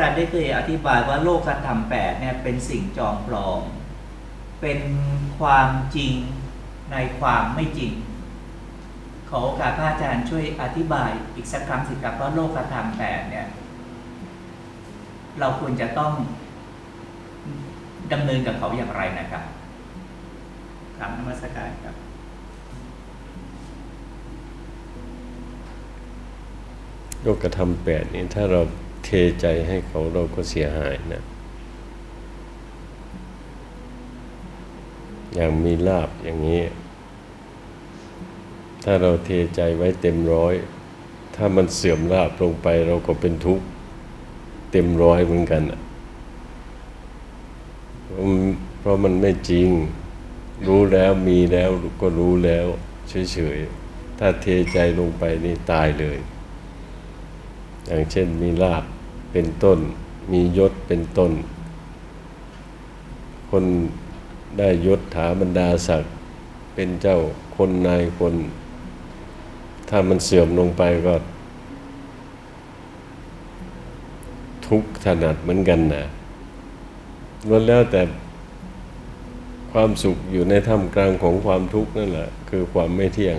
จารย์ได้เคยอธิบายว่าโลกธรรมแปดเนี่ยเป็นสิ่งจอมปลอม เป็นความจริงในความไม่จริง ขอโอกาสพระอาจารย์ช่วยอธิบายอีกสักครั้งสิครับว่าโลกธรรมแปดเนี่ย เราควรจะต้องดำเนินกับเขาอย่างไรนะครับกรารนมัสการครับโลกธรรมแปดนี่ถ้าเรา เทใจให้เขาเราก็เสียหายนะ อย่างมีลาบอย่างนี้ ถ้าเราเทใจไว้เต็มร้อย ถ้ามันเสื่อมลาบลงไปเราก็เป็นทุกข์เต็มร้อยเหมือนกันอะเพราะมันเพราะมันไม่จริง รู้แล้วมีแล้วก็รู้แล้วเฉยๆ ถ้าเทใจลงไปนี่ตายเลย อย่างเช่นมีลาบเป็นต้น มียศเป็นต้น คนได้ยศถาบรรดาศักดิ์เป็นเจ้าคนนายคน ถ้ามันเสื่อมลงไปก็ ทุกข์ถนัดเหมือนกันนะล้วนแล้วแต่ความสุขอยู่ในท่ามกลางของความทุกข์นั่นแหละ คือความไม่เที่ยง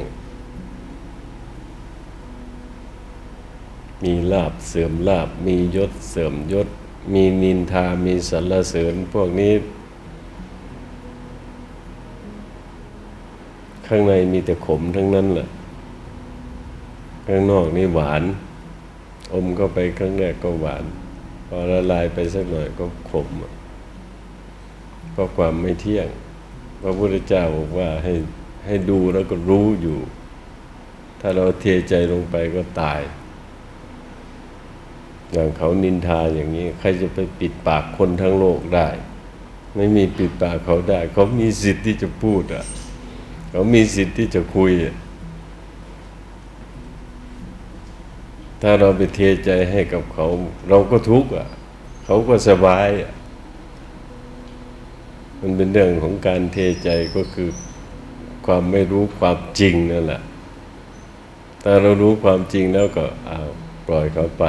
มีลาบเสื่อมลาบ มียศเสื่อมยศ มีนินทา มีสรรเสริญพวกนี้ ข้างในมีแต่ขมทั้งนั้นแหละข้างนอกนี่หวาน อมก็ไปครั้งแรกก็หวาน พอละลายไปสักหน่อยก็ขมเพราะความไม่เที่ยง พระพุทธเจ้าบอกว่าให้ให้ดูแล้วก็รู้อยู่ ถ้าเราเทใจลงไปก็ตาย อย่างเขานินทาอย่างนี้ ใครจะไปปิดปากคนทั้งโลกได้ ไม่มีปิดปากเขาได้ เขามีสิทธิ์ที่จะพูดอะ เขามีสิทธิ์ที่จะคุยอะถ้าเราไปเทใจให้กับเขา เราก็ทุกข์อะ เขาก็สบายอะ มันเป็นเรื่องของการเทใจก็คือความไม่รู้ความจริงนั่นแหละถ้าเรารู้ความจริงแล้วก็อ้าวปล่อยเขาไป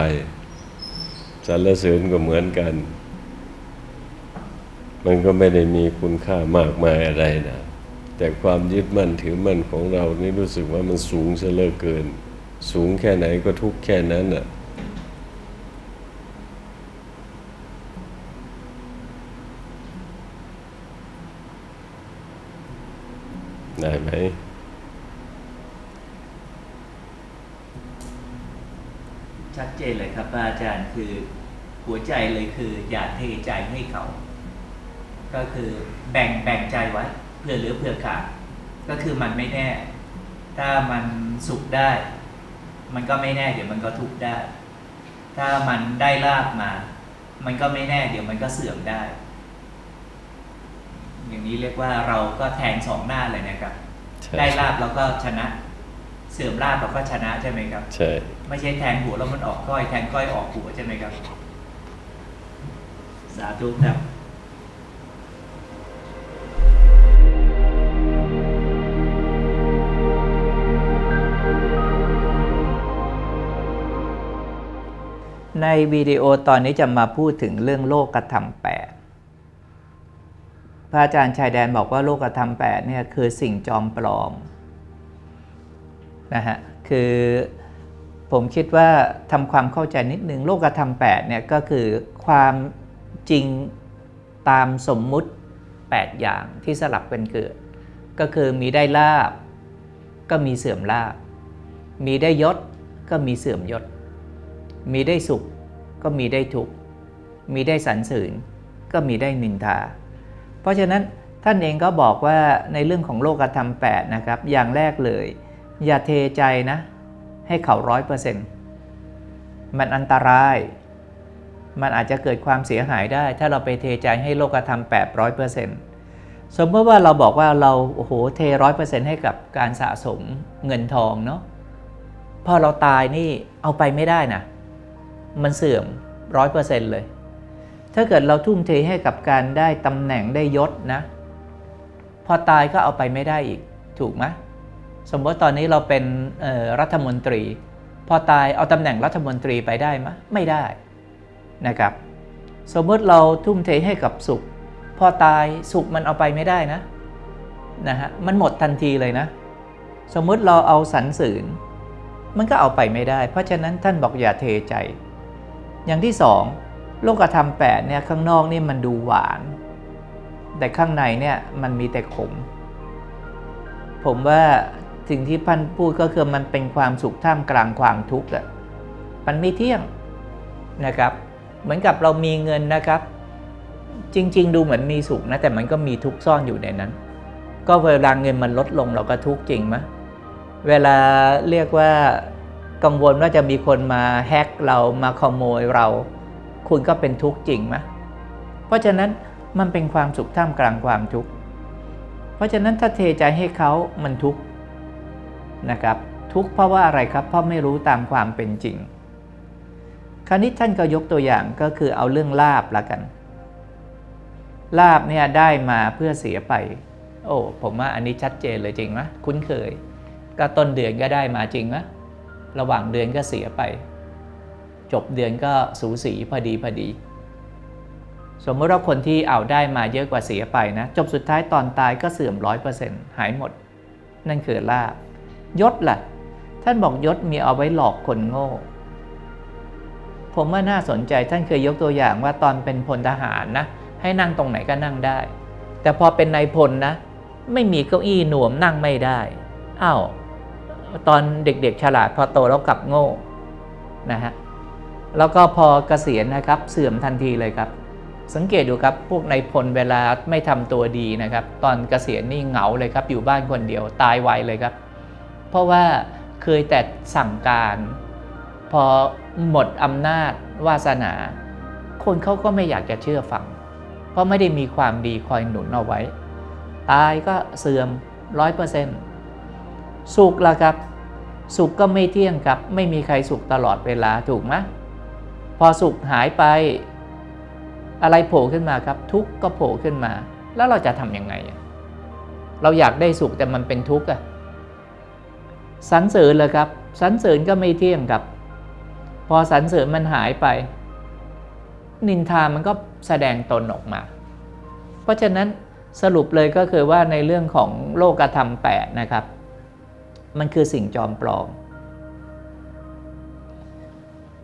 สรรเสริญก็เหมือนกัน มันก็ไม่ได้มีคุณค่ามากมายอะไรนะ แต่ความยึดมั่นถือมั่นของเรานี่รู้สึกว่ามันสูงเสเลอเกิน สูงแค่ไหนก็ทุกแค่นั้นน่ะได้ไหม ชัดเจนเลยครับพระอาจารย์คือหัวใจเลยคือ อย่าเทใจให้เขา ก็คือแบ่งแบ่งใจไว้เพื่อเหลือเพื่อขาดก็คือมันไม่แน่ ถ้ามันสุขได้ มันก็ไม่แน่ เดี๋ยวมันก็ทุกข์ได้ ถ้ามันได้ลาบมา มันก็ไม่แน่ เดี๋ยวมันก็เสื่อมได้ อย่างนี้เรียกว่าเราก็แทงสองหน้าเลยนะครับใช่ได้ลาบเราก็ชนะ เสื่อมลาบเราก็ชนะใช่ไหมครับ ใช่ไม่ใช่แทงหัวแล้วมันออกก้อยแทงก้อยออกหัวใช่ไหมครับ สาธุครับในวิดีโอตอนนี้จะมาพูดถึงเรื่องโลกธรรมแปดพระอาจารย์ชายแดนบอกว่าโลกธรรมแปดเนี่ยคือสิ่งจอมปลอม นะฮะคือผมคิดว่าทำความเข้าใจนิดนึงโลกธรรม8เนี่ยก็คือความจริงตามสมมุติ 8 อย่างที่สลับเป็นเกิด ก็คือมีได้ลาบก็มีเสื่อมลาบ มีได้ยศก็มีเสื่อมยศ มีได้สุขก็มีได้ทุกข์มีได้สรรเสริญก็มีได้นินทา เพราะฉะนั้นท่านเองก็บอกว่าในเรื่องของโลกธรรม8นะครับอย่างแรกเลย อย่าเทใจนะ ให้เขาร้อยเปอร์เซ็นต์มันอันตราย มันอาจจะเกิดความเสียหายได้ ถ้าเราไปเทใจให้โลกธรรมแปดร้อยเปอร์เซ็นต์สมมติว่าเราบอกว่าเราโอ้โหเทร้อยเปอร์เซ็นต์ให้กับการสะสมเงินทองเนาะพอเราตายนี่เอาไปไม่ได้นะ มันเสื่อมร้อยเปอร์เซ็นต์เลย ถ้าเกิดเราทุ่มเทให้กับการได้ตำแหน่งได้ยศนะ พอตายก็เอาไปไม่ได้อีกถูกไหม สมมติตอนนี้เราเป็นรัฐมนตรี พอตายเอาตำแหน่งรัฐมนตรีไปได้ไหมไม่ได้นะครับ สมมติเราทุ่มเทให้กับสุข พอตายสุขมันเอาไปไม่ได้นะนะฮะมันหมดทันทีเลยนะ สมมติเราเอาสรรเสริญมันก็เอาไปไม่ได้ เพราะฉะนั้นท่านบอกอย่าเทใจ อย่างที่สองโลกธรรมแปดเนี่ยข้างนอกนี่มันดูหวาน แต่ข้างในเนี่ยมันมีแต่ขม ผมว่า สิ่งที่พันพูดก็คือมันเป็นความสุขท่ามกลางความทุกข์อะมันไม่เที่ยงนะครับ เหมือนกับเรามีเงินนะครับ จริง ๆ ดูเหมือนมีสุขนะแต่มันก็มีทุกข์ซ่อนอยู่ในนั้น ก็เวลาเงินมันลดลงเราก็ทุกข์จริงไหมเวลาเรียกว่ากังวลว่าจะมีคนมาแฮ็กเรามาขโมยเรา คุณก็เป็นทุกข์จริงไหมเพราะฉะนั้นมันเป็นความสุขท่ามกลางความทุกข์ เพราะฉะนั้นถ้าเทใจให้เขามันทุกข์ นะครับ ทุกข์เพราะว่าอะไรครับ เพราะไม่รู้ตามความเป็นจริง คราวนี้ท่านก็ยกตัวอย่างก็คือเอาเรื่องลาบละกัน ลาบเนี่ยได้มาเพื่อเสียไป โอ้ผมว่าอันนี้ชัดเจนเลยจริงไหมคุ้นเคย ก็ต้นเดือนก็ได้มาจริงไหมระหว่างเดือนก็เสียไป จบเดือนก็สูสีพอดีพอดี สมมติว่าคนที่เอาได้มาเยอะกว่าเสียไปนะ จบสุดท้ายตอนตายก็เสื่อมร้อยเปอร์เซ็นต์หายหมด นั่นคือลาบ ยศล่ะ ท่านบอกยศมีเอาไว้หลอกคนโง่ ผมว่าน่าสนใจท่านเคยยกตัวอย่างว่าตอนเป็นพลทหารนะ ให้นั่งตรงไหนก็นั่งได้ แต่พอเป็นนายพลนะ ไม่มีเก้าอี้หนวมนั่งไม่ได้อ้าวตอนเด็กๆฉลาดพอโตแล้วกลับโง่นะฮะแล้วก็พอเกษียณนะครับ เสื่อมทันทีเลยครับ สังเกตดูครับพวกนายพลเวลาไม่ทำตัวดีนะครับ ตอนเกษียณนี่เหงาเลยครับ อยู่บ้านคนเดียวตายไวเลยครับ เพราะว่าเคยแต่สั่งการ พอหมดอำนาจวาสนา คนเขาก็ไม่อยากจะเชื่อฟัง เพราะไม่ได้มีความดีคอยหนุนเอาไว้ ตายก็เสื่อมร้อยเปอร์เซ็นต์สุขละครับ สุขก็ไม่เที่ยงครับ ไม่มีใครสุขตลอดเวลาถูกไหมพอสุขหายไปอะไรโผล่ขึ้นมาครับ ทุกข์ก็โผล่ขึ้นมา แล้วเราจะทำยังไง เราอยากได้สุขแต่มันเป็นทุกข์อะ สรรเสริญเลยครับสรรเสริญก็ไม่เที่ยงครับ พอสรรเสริญมันหายไป นินทามันก็แสดงตนออกมา เพราะฉะนั้นสรุปเลยก็คือว่าในเรื่องของโลกธรรมแปดนะครับ มันคือสิ่งจอมปลอม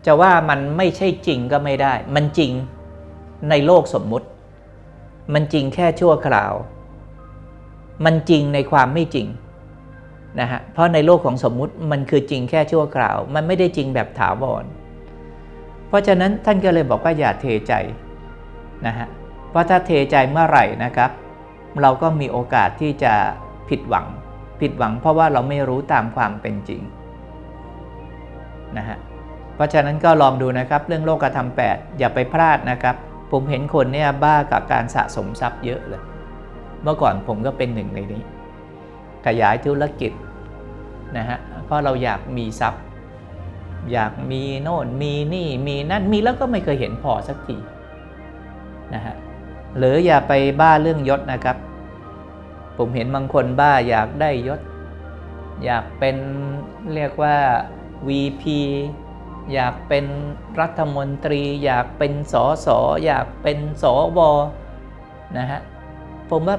จะว่ามันไม่ใช่จริงก็ไม่ได้ มันจริงในโลกสมมุติ มันจริงแค่ชั่วคราว มันจริงในความไม่จริง นะฮะเพราะในโลกของสมมุติมันคือจริงแค่ชั่วคราว มันไม่ได้จริงแบบถาวร เพราะฉะนั้นท่านก็เลยบอกว่าอย่าเทใจนะฮะเพราะถ้าเทใจเมื่อไหร่นะครับ เราก็มีโอกาสที่จะผิดหวัง ผิดหวังเพราะว่าเราไม่รู้ตามความเป็นจริงนะฮะเพราะฉะนั้นก็ลองดูนะครับ เรื่องโลกธรรมแปดอย่าไปพลาดนะครับ ผมเห็นคนเนี่ยบ้ากับการสะสมทรัพย์เยอะเลย เมื่อก่อนผมก็เป็นหนึ่งในนี้ ขยายธุรกิจ นะฮะเพราะเราอยากมีทรัพย์ อยากมีโน่นมีนี่มีนั่นมีแล้วก็ไม่เคยเห็นพอสักทีนะฮะหรืออย่าไปบ้าเรื่องยศนะครับ ผมเห็นบางคนบ้าอยากได้ยศ อยากเป็นเรียกว่า VP อยากเป็นรัฐมนตรี อยากเป็นสอสออยากเป็นสวนะฮะผมว่า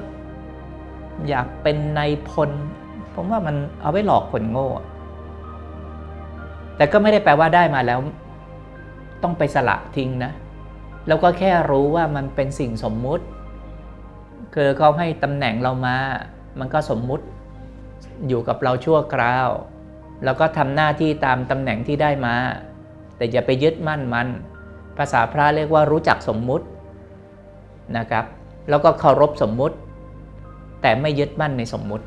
อยากเป็นนายพล ผมว่ามันเอาไว้หลอกคนโง่ แต่ก็ไม่ได้แปลว่าได้มาแล้ว ต้องไปสละทิ้งนะ แล้วก็แค่รู้ว่ามันเป็นสิ่งสมมุติ คือเขาให้ตำแหน่งเรามา มันก็สมมุติ อยู่กับเราชั่วคราว แล้วก็ทำหน้าที่ตามตำแหน่งที่ได้มา แต่อย่าไปยึดมั่นมัน ภาษาพระเรียกว่ารู้จักสมมุตินะครับ แล้วก็เคารพสมมุติ แต่ไม่ยึดมั่นในสมมุติ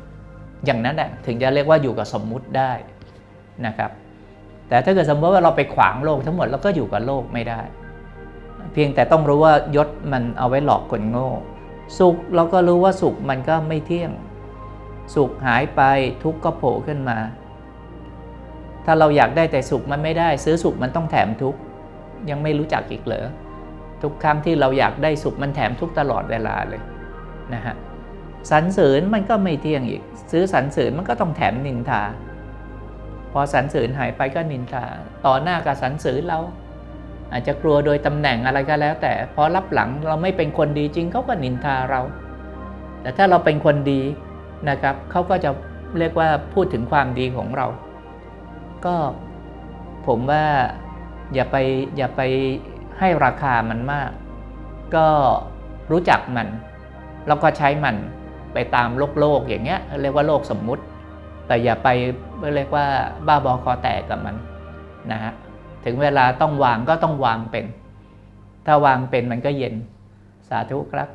อย่างนั้นแหละถึงจะเรียกว่าอยู่กับสมมุติได้นะครับ แต่ถ้าเกิดสมมติว่าเราไปขวางโลกทั้งหมดเราก็อยู่กับโลกไม่ได้ เพียงแต่ต้องรู้ว่ายศมันเอาไว้หลอกคนโง่ สุขเราก็รู้ว่าสุขมันก็ไม่เที่ยง สุขหายไปทุกข์ก็โผล่ขึ้นมา ถ้าเราอยากได้แต่สุขมันไม่ได้ ซื้อสุขมันต้องแถมทุกข์ยังไม่รู้จักอีกเหรอทุกครั้งที่เราอยากได้สุขมันแถมทุกตลอดเวลาเลยนะฮะ สรรเสริญมันก็ไม่เที่ยงอีก ซื้อสรรเสริญมันก็ต้องแถมนินทา พอสรรเสริญหายไปก็นินทา ต่อหน้ากับสรรเสริญเรา อาจจะกลัวโดยตำแหน่งอะไรก็แล้ว แต่พอรับหลังเราไม่เป็นคนดีจริงเขาก็นินทาเรา แต่ถ้าเราเป็นคนดีนะครับเขาก็จะเรียกว่าพูดถึงความดีของเรา ก็ผมว่าอย่าไปอย่าไปให้ราคามันมาก ก็รู้จักมัน แล้วก็ใช้มัน ไปตามโลกโลกอย่างเงี้ยเรียกว่าโลกสมมุติ แต่อย่าไปเรียกว่าบ้าบอคอแตกกับมันนะฮะถึงเวลาต้องวางก็ต้องวางเป็น ถ้าวางเป็นมันก็เย็นสาธุครับ